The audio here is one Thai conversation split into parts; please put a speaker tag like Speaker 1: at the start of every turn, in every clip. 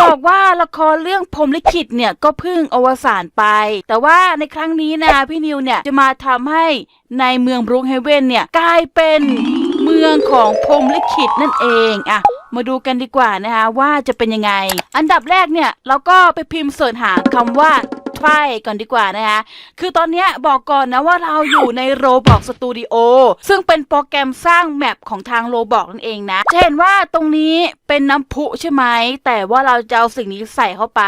Speaker 1: บอกว่าละครเรื่องพรมลิขิตเนี่ยก็เพิ่งอวสานไป แต่ว่าในครั้งนี้นะพี่นิวเนี่ยจะมาทำให้ในเมืองบรูคเฮเวนเนี่ยกลายเป็นเมืองของพรมลิขิตนั่นเองอะมาดูกันดีกว่านะคะว่าจะเป็นยังไง อันดับแรกเนี่ยเราก็ไปพิมพ์เสิร์ชหาคำว่า ไฟก่อนดีกว่านะคะ คือตอนนี้บอกก่อนนะว่าเราอยู่ใน Roblox Studio ซึ่งเป็นโปรแกรมสร้างแมปของทาง Roblox นั่นเองนะ จะเห็นว่าตรงนี้เป็นน้ำพุใช่ไหม แต่ว่าเราจะเอาสิ่งนี้ใส่เข้าไป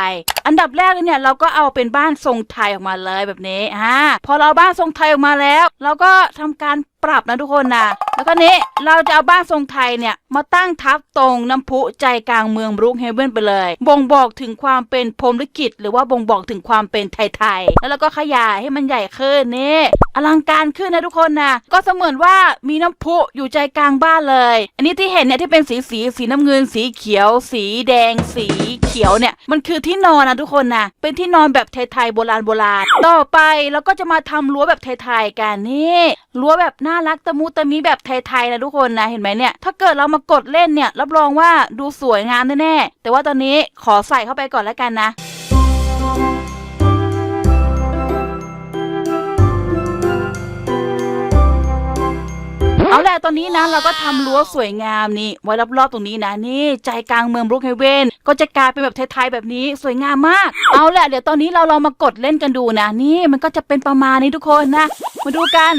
Speaker 1: อันดับแรกเลยเนี่ยเราก็เอาเป็นบ้านทรงไทยออกมาเลยแบบนี้อ่าพอเราบ้านทรงไทยออกมาแล้ว เราก็ทำการ ปรับนะทุกคนนะแล้วก็นี้เราจะเอาบ้านทรงไทยเนี่ย มาตั้งทับตรงน้ำพุใจกลางเมืองบรูคเฮเวนไปเลย บ่งบอกถึงความเป็นพรมลิขิต หรือว่าบ่งบอกถึงความเป็นไทยๆ แล้วเราก็ขยายให้มันใหญ่ขึ้นนี่อลังการขึ้นนะทุกคนนะก็เสมือนว่ามีน้ำพุอยู่ใจกลางบ้านเลย อันนี้ที่เห็นเนี่ยที่เป็นสีสีสีน้ำเงิน สีเขียว สีแดง สีเขียวเนี่ยมันคือที่นอนนะทุกคนนะเป็นที่นอนแบบไทยๆโบราณโบราณต่อไปเราก็จะมาทำรั้วแบบไทยๆกันนี่รั้วแบบน่าารักตะมุตะมิแบบไทยๆนะทุกคนนะเห็นไหมเนี่ยถ้าเกิดเรามากดเล่นเนี่ยรับรองว่าดูสวยงามแน่ๆแต่ว่าตอนนี้ขอใส่เข้าไปก่อนแล้วกันนะเอาแหละตอนนี้นะเราก็ทำรั้วสวยงามนี่ไว้รอบๆตรงนี้นะนี่ใจกลางเมืองบรูคเฮเวนก็จะกลายเป็นแบบไทยๆแบบนี้สวยงามมาก เอาแหละเดี๋ยวตอนนี้เราลองมากดเล่นกันดูนะ นี่มันก็จะเป็นประมาณนี้ทุกคนนะ มาดูกัน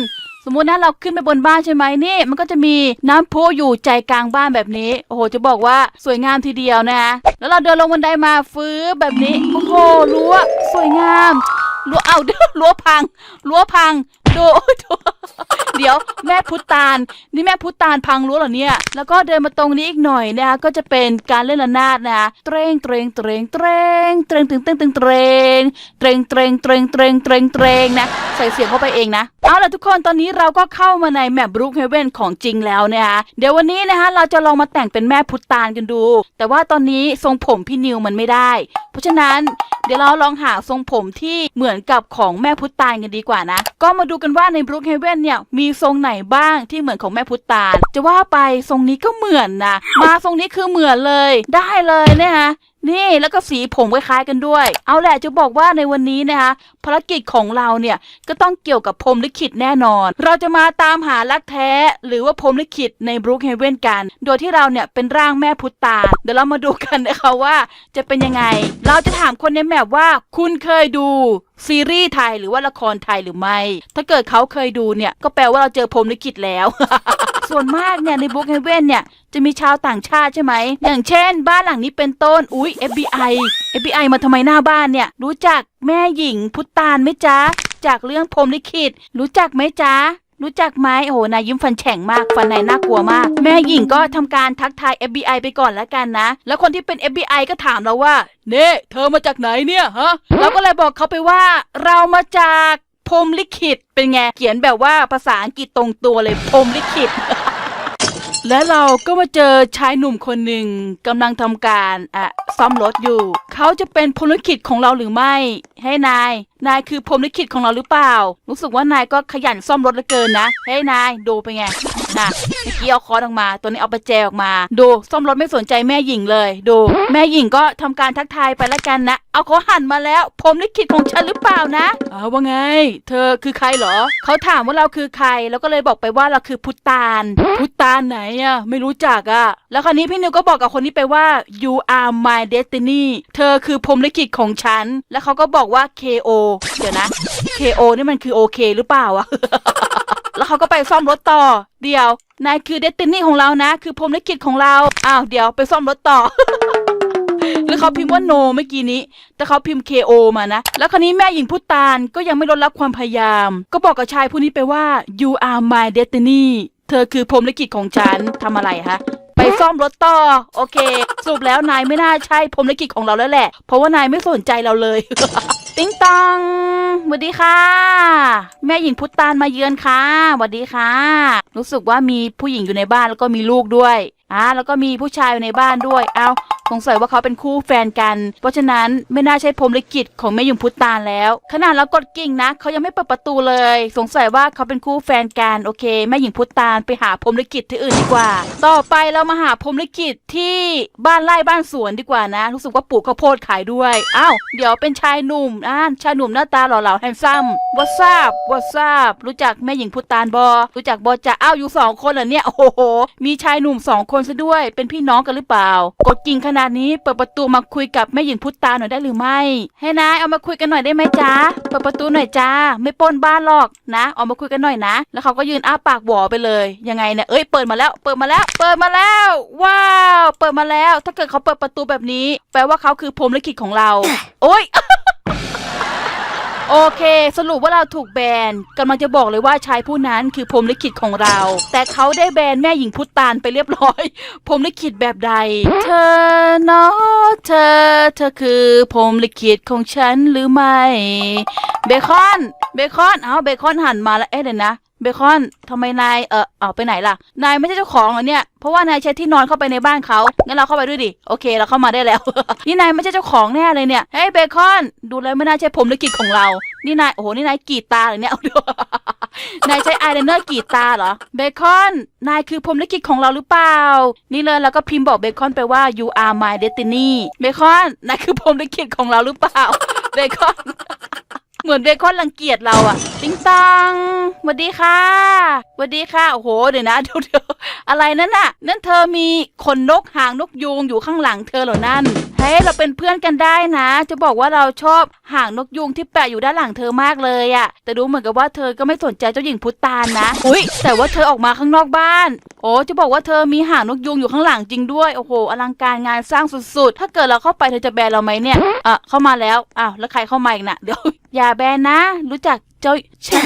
Speaker 1: สมมุตินะเราขึ้นไปบนบ้านใช่ไหมนี่ มันก็จะมีน้ำพุอยู่ใจกลางบ้านแบบนี้ โอ้โห จะบอกว่าสวยงามทีเดียวนะแล้วเราเดินลงบันไดมาฟื้นแบบนี้ โอ้โหรั้วสวยงามรั้วเอาเดี๋ยวรั้วพังรั้วพัง ดูดูเดี๋ยวแม่พุตานนี่แม่พุตานพังรั้วเหรอเนี่ย แล้วก็เดินมาตรงนี้อีกหน่อยนะคะก็จะเป็นการเล่นระนาดนะเตรงเตรงเตรงเตรงเตรงตึงตึงตึงเตรงเตรงเตรงเตรงเตรงเตรงเตรงนะใส่เสียงเข้าไปเองนะเอาล่ะทุกคนตอนนี้เราก็เข้ามาในแมปบรูคเฮเว่นของจริงแล้วนะคะเดี๋ยววันนี้นะคะเราจะลองมาแต่งเป็นแม่พุตานกันดู แต่ว่าตอนนี้ทรงผมพี่นิวมันไม่ได้ เพราะฉะนั้นเดี๋ยวเราลองหาทรงผมที่เหมือนกับของแม่พุตตานกันดีกว่านะ ก็มาดูกันว่าในบรูคเฮเว่นเนี่ยมีทรงไหนบ้างที่เหมือนของแม่พุทตานจะว่าไปทรงนี้ก็เหมือนนะ มาทรงนี้คือเหมือนเลย ได้เลยเนี่ยฮะ นี่แล้วก็สีผมคล้ายๆกันด้วย เอาแหละจะบอกว่าในวันนี้นะคะภารกิจของเราเนี่ยก็ต้องเกี่ยวกับพรมลิขิตแน่นอน เราจะมาตามหารักแท้ หรือว่าพรมลิขิตในบรูคเฮเว่นกัน โดยที่เราเนี่ยเป็นร่างแม่พุตตา เดี๋ยวเรามาดูกันนะคะว่าจะเป็นยังไง เราจะถามคนในแมปว่าคุณเคยดูซีรีส์ไทยหรือว่าละครไทยหรือไม่ ถ้าเกิดเขาเคยดูเนี่ย ก็แปลว่าเราเจอพรมลิขิตแล้ว ส่วนมากเนี่ยในบุ๊กเฮเว่นเนี่ยจะมีชาวต่างชาติใช่ไหม อย่างเช่น บ้านหลังนี้เป็นต้น อุ้ย FBI FBI มาทำไมหน้าบ้านเนี่ย รู้จักแม่หญิงพุตตานไหมจ๊ะ จากเรื่องพรมลิขิต รู้จักไหมจ๊ะ รู้จักไหมโอ้โหนายยิ้มฟันแฉ่งมากฟันนายน่ากลัวมาก แม่หญิงก็ทำการทักทาย FBI ไปก่อนแล้วกันนะ แล้วคนที่เป็น FBI ก็ถามเราว่าเน่เธอมาจากไหนเนี่ยฮะเราก็เลยบอกเขาไปว่า เรามาจากพรมลิขิตเป็นไงเขียนแบบว่าภาษาอังกฤษตรงตัวเลยพรมลิขิต และเราก็มาเจอชายหนุ่มคนหนึ่งกำลังทำการอะซ่อมรถอยู่ เขาจะเป็นพลลิขิตของเราหรือไม่ ให้นาย นายคือพลลิขิตของเราหรือเปล่า รู้สึกว่านายก็ขยันซ่อมรถเหลือเกินนะ ให้นายดูไปไง นะเมื่อกี้เอาคอออกมา ตัวนี้เอาประแจออกมา ดูซ่อมรถไม่สนใจแม่หญิงเลย ดู แม่หญิงก็ทำการทักทายไปแล้วกันนะ เอาเขาหันมาแล้วพรมลิขิตของฉันหรือเปล่านะอ้าว่าไง เธอคือใครเหรอ เขาถามว่าเราคือใคร แล้วก็เลยบอกไปว่าเราคือพุตานพุตานไหนอะไม่รู้จักอะแล้วคราวนี้พี่นิวก็บอกกับคนนี้ไปว่า you are my destiny เธอคือพรมลิขิตของฉัน แล้วเขาก็บอกว่า KO เดี๋ยวนะ KO นี่มันคือโอเคหรือเปล่าอะ แล้วเขาก็ไปซ่อมรถต่อ เดี๋ยวนายคือเดตินี่ของเรานะ คือพรมลิขิตของเราอ้าวเดี๋ยวไปซ่อมรถต่อ แล้วเขาพิมพ์ว่าโนเมื่อกี้นี้ แต่เขาพิมพ์ KO มานะ แล้วคราวนี้แม่หญิงพุตานก็ยังไม่ลดละความพยายาม ก็บอกกับชายผู้นี้ไปว่า you are my destiny เธอคือพรมลิขิตของฉันทำอะไรฮะไปซ่อมรถต่อ โอเค สรุปแล้วนายไม่น่าใช่พรมลิขิตของเราแล้วแหละ เพราะว่านายไม่สนใจเราเลย ติ๊งตองสวัสดีค่ะ แม่หญิงพุตานมาเยือนค่ะสวัสดีค่ะ รู้สึกว่ามีผู้หญิงอยู่ในบ้านแล้วก็มีลูกด้วย อ่าแล้วก็มีผู้ชายอยู่ในบ้านด้วย เอาสงสัยว่าเขาเป็นคู่แฟนกัน เพราะฉะนั้นไม่น่าใช่พรมลิขิตของแม่หญิงพุทธานแล้ว ขนาดเรากดกิ่งนะเขายังไม่เปิดประตูเลย สงสัยว่าเขาเป็นคู่แฟนกันโอเคแม่หญิงพุทธานไปหาพรมลิขิตที่อื่นดีกว่า ต่อไปเรามาหาพรมลิขิตที่บ้านไร่บ้านสวนดีกว่านะรู้สึกว่าปลูกข้าวโพดขายด้วยอ้าวเดี๋ยวเป็นชายหนุ่มอ่าชายหนุ่มหน้าตาหล่อเหลาแฮนซัมวัทราบวัทราบรู้จักแม่หญิงพุทธานบอรู้จักบอจะอ้าวอยู่สองคนเหรอเนี่ยโอ้โหมีชายหนุ่มสองคนซะด้วย เป็นพี่น้องกันหรือเปล่า กดกิ่งขนาดนี้เปิดประตูมาคุยกับแม่หญิงพุทธาหน่อยได้หรือไม่ ให้นายเอามาคุยกันหน่อยได้ไหมจ๊ะ เปิดประตูหน่อยจ้า ไม่ป้นบ้านหรอกนะเอามาคุยกันหน่อยนะ แล้วเขาก็ยืนอ้าปากหวอไปเลย ยังไงเนี่ย เอ้ย เปิดมาแล้ว เปิดมาแล้ว เปิดมาแล้ว ว้าว เปิดมาแล้ว ถ้าเกิดเขาเปิดประตูแบบนี้ แปลว่าเขาคือพรมลิขิตของเรา โอ้ย โอเค สรุปว่าเราถูกแบนกำลังจะบอกเลยว่าชายผู้นั้นคือพรหมลิขิตของเรา แต่เขาได้แบนแม่หญิงพุตานไปเรียบร้อยพรหมลิขิตแบบใด เธอเนาะเธอ เธอคือพรหมลิขิตของฉันหรือไม่ เบคอน เบคอน เอาเบคอนหันมาแล้วเอ๊ะเดี๋ยวนะ เบคอนทำไมนายเออเอาไปไหนล่ะ นายไม่ใช่เจ้าของเหรอเนี่ย เพราะว่านายใช้ที่นอนเข้าไปในบ้านเขา งั้นเราเข้าไปด้วยดิ โอเค เราเข้ามาได้แล้ว นี่นายไม่ใช่เจ้าของแน่เลยเนี่ย เฮ้ยเบคอน ดูแล้วไม่น่าใช่ผมลิขิตของเรา นี่นาย โอ้โห นี่นายกรีดตาเหรอเนี่ย เอาดู นายใช้อายไลเนอร์กรีดตาเหรอ เบคอน นายคือพรหมลิขิตของเราหรือเปล่า นี่เลยแล้วก็พิมพ์บอกเบคอนไปว่า you are my destiny เบคอน นายคือพรหมลิขิตของเราหรือเปล่า เบคอน เหมือนเบคอนรังเกียจเราอะติงตังสวัสดีค่ะสวัสดีค่ะ โอ้โห เดี๋ยวนะ เดี๋ยวเดี๋ยว อะไรนั่นน่ะ นั่นเธอมีขนนกหางนกยูงอยู่ข้างหลังเธอเหรอนั่น เฮ้ยเราเป็นเพื่อนกันได้นะ จะบอกว่าเราชอบหางนกยูงที่แปะอยู่ด้านหลังเธอมากเลยอะแต่ดูเหมือนกับว่าเธอก็ไม่สนใจเจ้าหญิงพุทธานนะ อุ้ยแต่ว่าเธอออกมาข้างนอกบ้าน โอ้จะบอกว่าเธอมีหางนกยูงอยู่ข้างหลังจริงด้วย โอ้โห อลังการงานสร้างสุดๆ ถ้าเกิดเราเข้าไปเธอจะแบนเราไหมเนี่ยอะเข้ามาแล้วอ้าวแล้วใครเข้ามาอีกน่ะเดี๋ยวอย่าแบนนะ รู้จักเจ้าฉัน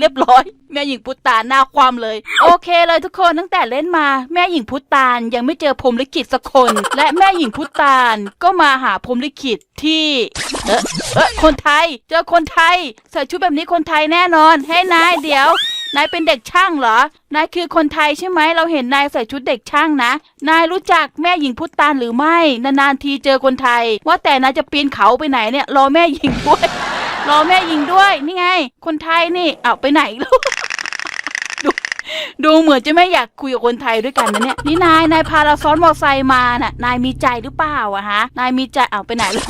Speaker 1: เรียบร้อย แม่หญิงพุทธานหน้าความเลย โอเคเลยทุกคนตั้งแต่เล่นมา แม่หญิงพุทธานยังไม่เจอพรมลิขิตสักคน และแม่หญิงพุทธานก็มาหาพรมลิขิตที่เออเออคนไทย เจอคนไทยใส่ชุดแบบนี้คนไทยแน่นอน ให้นายเดี๋ยวนายเป็นเด็กช่างเหรอ นายคือคนไทยใช่ไหม เราเห็นนายใส่ชุดเด็กช่างนะ นายรู้จักแม่หญิงพุทธานหรือไม่ นานๆทีเจอคนไทย ว่าแต่นายจะปีนเขาไปไหนเนี่ย รอแม่หญิงด้วย รอแม่ยิงด้วย นี่ไง คนไทยนี่ เอาไปไหนลูก ดูดูเหมือนจะไม่อยากคุยกับคนไทยด้วยกันนะเนี่ย นี่นาย นายพาเราซ้อนมอไซค์มาน่ะ นายมีใจหรือเปล่าอะฮะ นายมีใจ เอาไปไหนลูก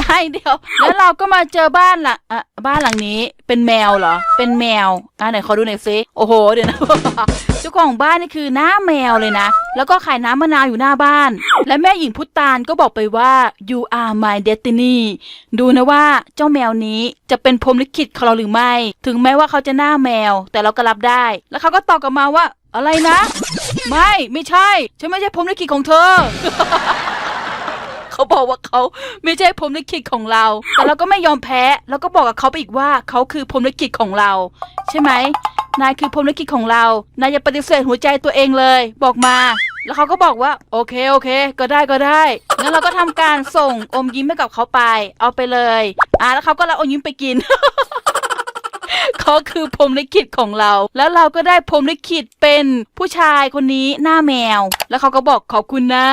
Speaker 1: นายเดียว แล้วเราก็มาเจอบ้านหลังอะบ้านหลังนี้เป็นแมวเหรอ เป็นแมว อะไหนขอดูหน่อยซิโอ้โห เดี๋ยวนะ เจ้าของบ้านนี่คือหน้าแมวเลยนะ แล้วก็ขายน้ำมะนาวอยู่หน้าบ้าน และแม่หญิงพุทธานก็บอกไปว่า you are my destiny ดูนะว่าเจ้าแมวนี้จะเป็นพรมลิขิตของเราหรือไม่ ถึงแม้ว่าเขาจะหน้าแมว แต่เราก็รับได้ แล้วเขาก็ตอบกลับมาว่า อะไรนะ ไม่ ไม่ใช่ ฉันไม่ใช่พรมลิขิตของเธอ เขาบอกว่าเขาไม่ใช่พรมลิขิตของเรา แต่เราก็ไม่ยอมแพ้ แล้วก็บอกกับเขาไปอีกว่าเขาคือพรมลิขิตของเรา ใช่ไหมนายคือพรมลิขิตของเรา นายอย่าปฏิเสธหัวใจตัวเองเลย บอกมา แล้วเขาก็บอกว่า โอเคโอเค ก็ได้ก็ได้งั้นเราก็ทำการส่งอมยิ้มให้กับเขาไป เอาไปเลยอ่าแล้วเขาก็รับอมยิ้มไปกินเขาคือพรมลิขิตของเรา แล้วเราก็ได้พรมลิขิตเป็นผู้ชายคนนี้หน้าแมว แล้วเขาก็บอกขอบคุณนะ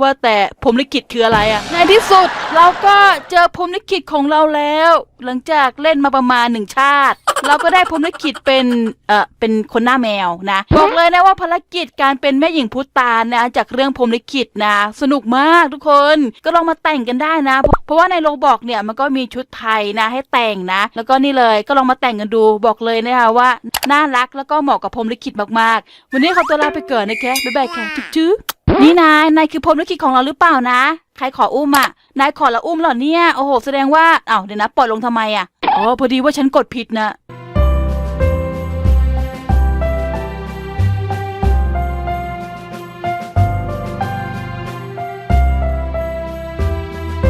Speaker 1: ว่าแต่พรหมลิขิตคืออะไรอะในที่สุดเราก็เจอพรหมลิขิตของเราแล้ว หลังจากเล่นมาประมาณหนึ่งชาติ เราก็ได้พรมลิขิตเป็นเอ่อเป็นคนหน้าแมวนะบอกเลยนะว่าภารกิจการเป็นแม่หญิงพุทธานนะจากเรื่องพรมลิขิตนะ สนุกมากทุกคนก็ลองมาแต่งกันได้นะเพราะเพราะว่าในโลบอกเนี่ยมันก็มีชุดไทยนะให้แต่งนะ แล้วก็นี่เลยก็ลองมาแต่งกันดูบอกเลยนะคะว่าน่ารักแล้วก็เหมาะกับพรมลิขิตมากๆ วันนี้ขอตัวลาไปก่อนนะแค่บ๊ายบายค่จุ๊บจุ๊บนี่นายนายคือพรมลิขิตของเราหรือเปล่านะ ใครขออุ้มอะ นายขอละอุ้มเหรอเนี่ย โอ้โห แสดงว่า เอ้าเดี๋ยวนะ ปล่อยลงทำไมอะ อ๋อ พอดีว่าฉันกดผิดนะ